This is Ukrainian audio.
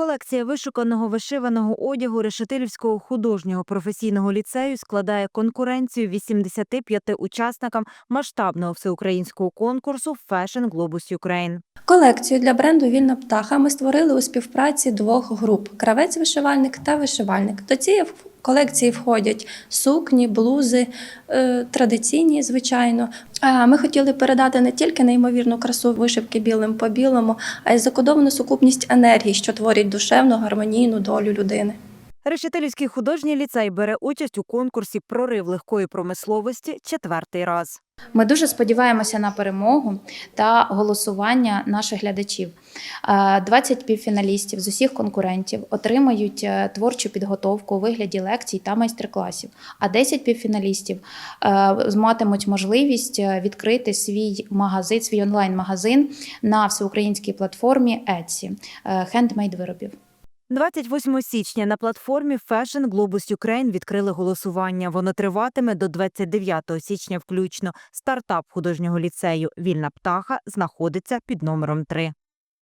Колекція вишуканого вишиваного одягу Решетилівського художнього професійного ліцею складає конкуренцію 85 учасникам масштабного всеукраїнського конкурсу Fashion Globus Ukraine. Колекцію для бренду Вільна птаха ми створили у співпраці двох груп: кравець-вишивальник та вишивальник. До цієї колекції входять сукні, блузи, е, традиційні, звичайно. Ми хотіли передати не тільки неймовірну красу вишивки білим по білому, а й закодовану сукупність енергії, що творить душевну гармонійну долю людини. Решетилівський художній ліцей бере участь у конкурсі Прорив легкої промисловості четвертий раз. Ми дуже сподіваємося на перемогу та голосування наших глядачів. Е, 20 півфіналістів з усіх конкурентів отримають е, творчу підготовку у вигляді лекцій та майстер-класів. А 10 півфіналістів е, матимуть можливість е, відкрити свій магазин, свій онлайн-магазин на всеукраїнській платформі Etsy е, хендмейд виробів. 28 січня на платформі Fashion Globus Ukraine відкрили голосування. Воно триватиме до 29 січня включно. Стартап художнього ліцею Вільна птаха знаходиться під номером 3.